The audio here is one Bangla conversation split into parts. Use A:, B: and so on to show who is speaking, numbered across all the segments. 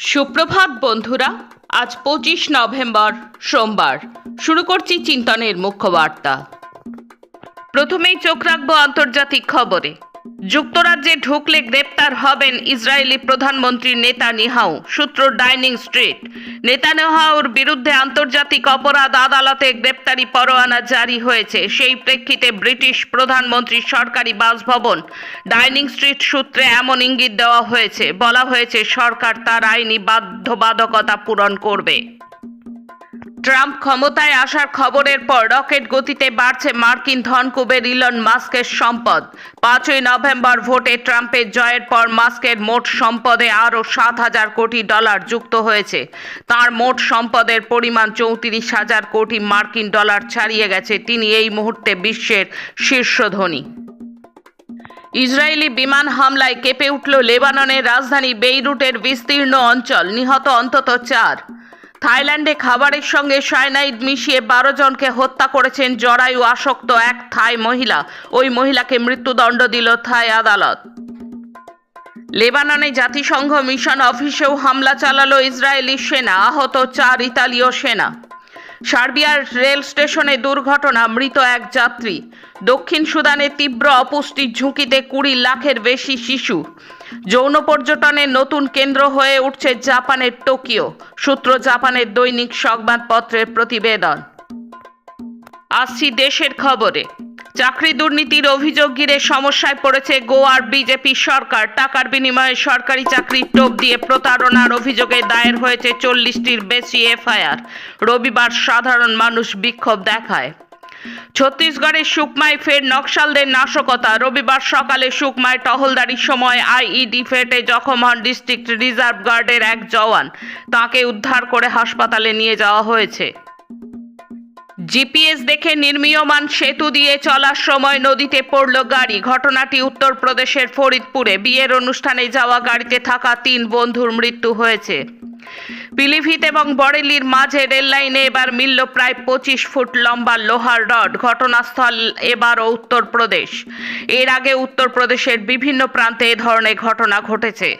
A: সুপ্রভাত, বন্ধুরা। আজ পঁচিশ নভেম্বর, সোমবার। শুরু করছি চিন্তনের মুখ্য বার্তা। প্রথমেই চোখ রাখব আন্তর্জাতিক খবরে। যুক্তরাজ্যে ঢুকলে গ্রেপ্তার হবেন ইসরায়েলি প্রধানমন্ত্রী নেতানিয়াহু, সূত্র ডাইনিং স্ট্রিট। নেতানিয়াহুর বিরুদ্ধে আন্তর্জাতিক অপরাধ আদালতে গ্রেপ্তারি পরোয়ানা জারি হয়েছে। সেই প্রেক্ষিতে ব্রিটিশ প্রধানমন্ত্রীর সরকারি বাসভবন, ডাইনিং স্ট্রিট সূত্রে এমন ইঙ্গিত দেওয়া হয়েছে। বলা হয়েছে, সরকার তার আইনি বাধ্যবাধকতা পূরণ করবে। ট্রাম্প ক্ষমতায় আসার খবরের পর রকেট গতিতে বাড়ছে মার্কিন ধনকুবের ইলন মাস্কের সম্পদ। পাঁচই নভেম্বর ভোটে ট্রাম্পের জয়ের পর মাস্কের মোট সম্পদে আরও সাত হাজার কোটি ডলার যুক্ত হয়েছে। তার মোট সম্পদের পরিমাণ চৌত্রিশ হাজার কোটি মার্কিন ডলার ছাড়িয়ে গেছে। তিনি এই মুহূর্তে বিশ্বের শীর্ষ ধনী। ইসরায়েলি বিমান হামলায় কেঁপে উঠল লেবাননের রাজধানী বেইরুটের বিস্তীর্ণ অঞ্চল। নিহত অন্তত চার। থাইল্যান্ডে খাবারের সঙ্গে সায়নাইড মিশিয়ে বারো জনকে হত্যা করেছেন জরায়ু আসক্ত এক থাই মহিলা। ওই মহিলাকে মৃত্যুদণ্ড দিল থাই আদালত। লেবাননে জাতিসংঘ মিশন অফিসেও হামলা চালালো ইসরায়েলি সেনা। আহত চার ইতালীয় সেনা। সার্বিয়ার রেল স্টেশনে দুর্ঘটনা, মৃত এক যাত্রী। দক্ষিণ সুদানে তীব্র অপুষ্টির ঝুঁকিতে কুড়ি লাখের বেশি শিশু। যৌন পর্যটনের নতুন কেন্দ্র হয়ে উঠছে জাপানের টোকিও। সূত্র জাপানের দৈনিক সংবাদপত্রের প্রতিবেদন। আসছি দেশের খবরে। চাকরি দুর্নীতির অভিযোগ ঘিরে সমস্যায় পড়েছে গোয়ার বিজেপি সরকার। টাকার বিনিময়ে সরকারি চাকরির টোপ দিয়ে প্রতারণার অভিযোগে দায়ের হয়েছে চল্লিশটির বেশি এফআইআর। রবিবার সাধারণ মানুষ বিক্ষোভ দেখায়। ছত্তিশগড়ের সুকমায় ফের নকশালদের নাশকতা। রবিবার সকালে সুকমায় টহলদারির সময় আইইডি ফেটে জখম হন ডিস্ট্রিক্ট রিজার্ভ গার্ডের এক জওয়ান। তাকে উদ্ধার করে হাসপাতালে নিয়ে যাওয়া হয়েছে। জিপিএস দেখে নির্মীয়মান সেতু দিয়ে চলার সময় নদীতে পড়ল গাড়ি। ঘটনাটি উত্তরপ্রদেশের ফরিদপুরে। বিয়ের অনুষ্ঠানে যাওয়া গাড়িতে থাকা তিন বন্ধুর মৃত্যু হয়েছে। পিলিভিত এবং বরেলির মাঝে রেললাইনে এবার মিলল প্রায় পঁচিশ ফুট লম্বা লোহার রড। ঘটনাস্থল এবারও উত্তরপ্রদেশ। এর আগে উত্তরপ্রদেশের বিভিন্ন প্রান্তে এ ধরনের ঘটনা ঘটেছে।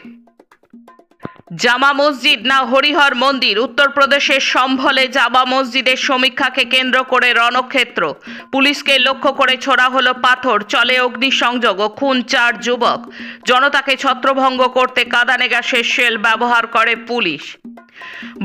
A: জামা মসজিদ না হরিহর মন্দির? উত্তরপ্রদেশের সম্ভলে জামা মসজিদের সমীক্ষাকে কেন্দ্র করে রণক্ষেত্র। পুলিশকে লক্ষ্য করে ছোড়া হলো পাথর, চলে অগ্নিসংযোগ ও খুন চার যুবক। জনতাকে ছত্রভঙ্গ করতে কাদানে গ্যাসের শেল ব্যবহার করে পুলিশ।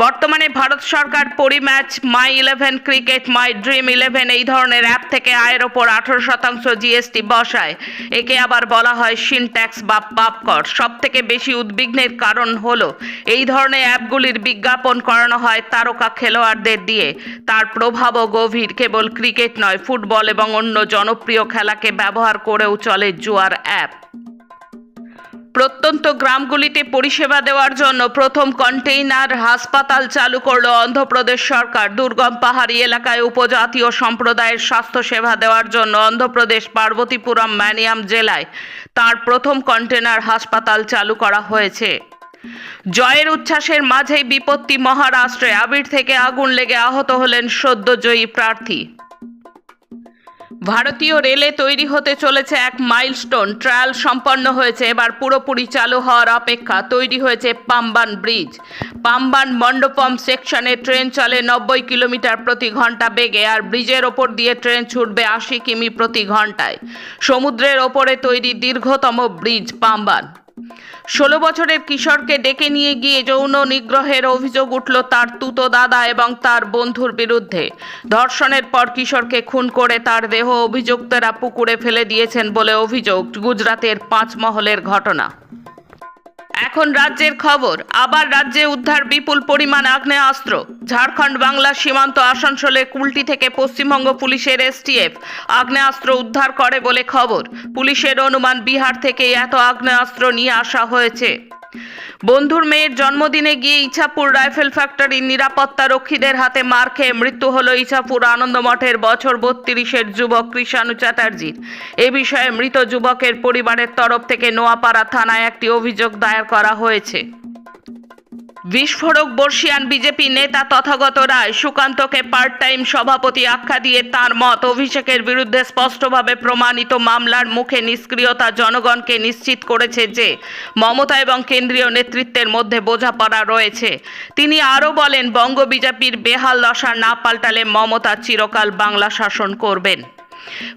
A: বর্তমানে ভারত সরকার Parimatch My Eleven cricket, My Dream Eleven, এই ধরনের অ্যাপ থেকে আয়ের ওপর আঠারো শতাংশ জিএসটি বসায়। একে আবার বলা হয় সিনট্যাক্স বা পাপকর। সব থেকে বেশি উদ্বিগ্নের কারণ হলো, এই ধরনের অ্যাপগুলির বিজ্ঞাপন করানো হয় তারকা খেলোয়াড়দের দিয়ে। তার প্রভাবও গভীর, কেবল ক্রিকেট নয়, ফুটবল এবং অন্য জনপ্রিয় খেলাকে ব্যবহার করেও চলে জুয়ার অ্যাপ। প্রত্যন্ত গ্রামগুলিতে পরিষেবা দেওয়ার জন্য প্রথম কন্টেইনার হাসপাতাল চালু করল অন্ধ্রপ্রদেশ সরকার। দুর্গম পাহাড়ি এলাকায় উপজাতীয় সম্প্রদায়ের স্বাস্থ্যসেবা দেওয়ার জন্য অন্ধ্রপ্রদেশ পার্বতীপুরম ম্যানিয়াম জেলায় তার প্রথম কন্টেনার হাসপাতাল চালু করা হয়েছে। জয়ের উচ্ছ্বাসের মাঝেই বিপত্তি মহারাষ্ট্রে আবির থেকে আগুন লেগে আহত হলেন সদ্যজয়ী প্রার্থী। ভারতীয় রেলে তৈরি হতে চলেছে এক মাইলস্টোন। ট্রায়াল সম্পন্ন হয়েছে। এবার পুরোপুরি চালু হওয়ার অপেক্ষা তৈরি হয়েছে পাম্বান ব্রিজ। পাম্বান মণ্ডপম সেকশনে ট্রেন চলে নব্বই কিলোমিটার প্রতি ঘণ্টা বেগে, আর ব্রিজের ওপর দিয়ে ট্রেন ছুটবে আশি কিমি প্রতি ঘন্টায়। সমুদ্রের ওপরে তৈরি দীর্ঘতম ব্রিজ পাম্বান। ষোলো বছরের কিশোরকে ডেকে নিয়ে গিয়ে যৌন নিগ্রহের অভিযোগ উঠল তার তুতো দাদা এবং তার বন্ধুর বিরুদ্ধে। ধর্ষণের পর কিশোরকে খুন করে তার দেহ অভিযুক্তরা পুকুরে ফেলে দিয়েছেন বলে অভিযোগ। গুজরাতের পাঁচমহলের ঘটনা। এখন রাজ্যের খবর, আবার রাজ্যে উদ্ধার বিপুল পরিমাণ আগ্নেয়াস্ত্র। ঝাড়খণ্ড বাংলা সীমান্ত আসানসোলে কুলটি থেকে পশ্চিমবঙ্গ পুলিশের এসটিএফ। আগ্নেয়াস্ত্র উদ্ধার করে বলে খবর। পুলিশের অনুমান বিহার থেকে এত আগ্নেয়াস্ত্র নিয়ে আসা হয়েছে। বন্ধুর মেয়ের জন্মদিনে গিয়ে ইছাপুর রাইফেল ফ্যাক্টরির নিরাপত্তা রক্ষীদের হাতে মার খেয়ে মৃত্যু হলো ইছাপুর আনন্দমঠের বছর বত্রিশের যুবক কৃষাণু চ্যাটার্জির। এ বিষয়ে মৃত যুবকের পরিবারের তরফ থেকে নোয়াপাড়া থানায় একটি অভিযোগ দায়ের করা হয়েছে। বিস্ফোরক বর্ষিয়ান বিজেপি নেতা তথাগত রায় সুকান্তকে পার্ট টাইম সভাপতি আখ্যা দিয়ে তার মত অভিষেকের বিরুদ্ধে স্পষ্টভাবে প্রমাণিত মামলার মুখে নিষ্ক্রিয়তা জনগণকে নিশ্চিত করেছে যে মমতা এবং কেন্দ্রীয় নেতৃত্বের মধ্যে বোঝাপড়া রয়েছে। তিনি আরও বলেন, বঙ্গ বিজেপির বেহাল দশা না পাল্টালে মমতা চিরকাল বাংলা শাসন করবেন।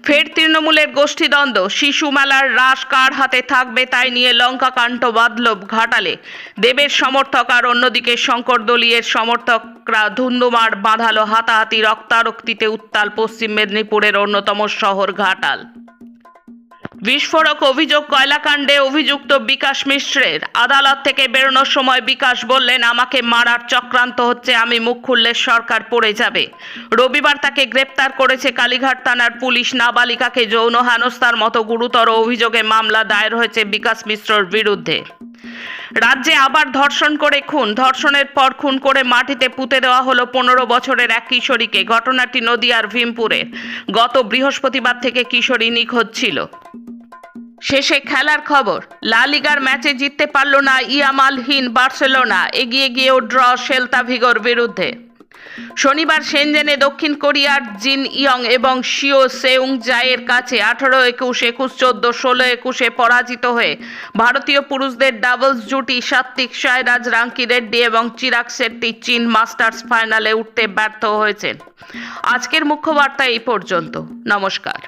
A: ফের তৃণমূলের গোষ্ঠীদ্বন্দ্ব। শিশুমেলার রাস কার হাতে থাকবে তাই নিয়ে লঙ্কা কাণ্ড বাঁধল ঘাটালে। দেবের সমর্থক আর অন্যদিকে শঙ্কর দলীয়ের সমর্থকরা ধুন্দুমার বাঁধালো হাতাহাতি রক্তারক্তিতে উত্তাল পশ্চিম মেদিনীপুরের অন্যতম শহর ঘাটাল। বিস্ফোরক অভিযোগ কয়লাকাণ্ডে অভিযুক্ত বিকাশ মিশ্রের। আদালত থেকে বেরোনোর সময় বিকাশ বললেন, আমাকে মারার চক্রান্ত হচ্ছে, আমি মুখ খুললে সরকার পড়ে যাবে। রবিবার তাকে গ্রেপ্তার করেছে কালীঘাট থানার পুলিশ নাবালিকাকে যৌন হেনস্থার মতো গুরুতর অভিযোগে মামলা দায়ের হয়েছে বিকাশ মিশ্রর বিরুদ্ধে। রাজ্যে আবার ধর্ষণ করে খুন। ধর্ষণের পর খুন করে মাটিতে পুঁতে দেওয়া হলো পনেরো বছরের এক কিশোরীকে। ঘটনাটি নদিয়ার ভীমপুরে গত বৃহস্পতিবার থেকে কিশোরী নিখোঁজ ছিল। শেষে খেলার খবর। লা লিগার ম্যাচে জিততে পারল না ইয়ামালহীন বার্সেলোনা। এগিয়ে গিয়েও ড্র সেলতা ভিগোর বিরুদ্ধে। শনিবার সেনজেনে দক্ষিণ কোরিয়ার জিন ইয়ং এবং শিও সেউং জায়ের কাছে আঠারো একুশ একুশ চোদ্দ ষোলো একুশে পরাজিত হয়ে ভারতীয় পুরুষদের ডাবলস জুটি সাত্বিক সায়রাজ রাঙ্কি রেড্ডি এবং চিরাগ শেট্টি চীন মাস্টার্স ফাইনালে উঠতে ব্যর্থ হয়েছেন। আজকের মুখ্য বার্তা এই পর্যন্ত। নমস্কার।